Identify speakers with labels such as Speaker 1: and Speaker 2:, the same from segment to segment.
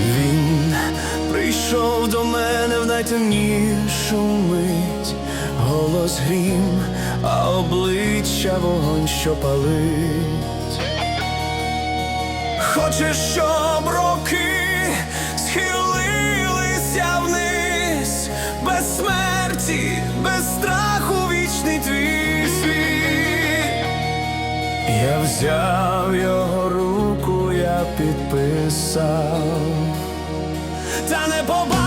Speaker 1: Він прийшов до мене в найтемнішу мить, голос грім, а обличчя вогонь, що палить. Хочеш, щоб роки схилилися вниз, без смерті, без страху вічний твій світ. Я взяв його руку, я підписав. Pone po'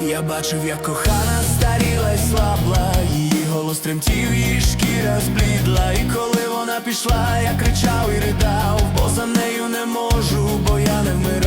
Speaker 1: Я бачив, як кохана старіла й слабла, її голос тремтів, її шкіра зблідла. І коли вона пішла, я кричав і ридав, бо за нею не можу, бо я не вмирав.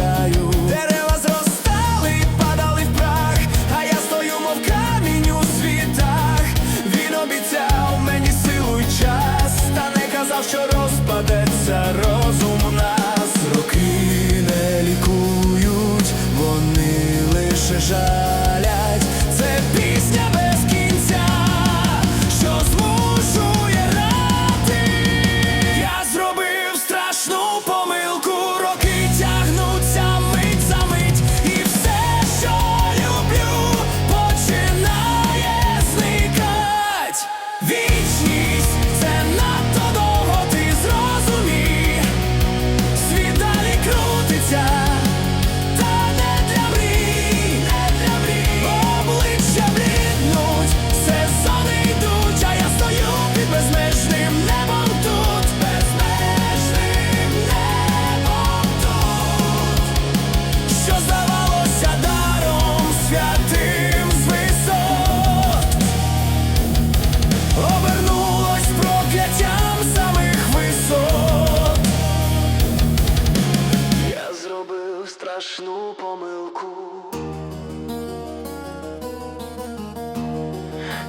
Speaker 1: страшну помилку,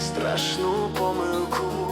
Speaker 1: страшну помилку.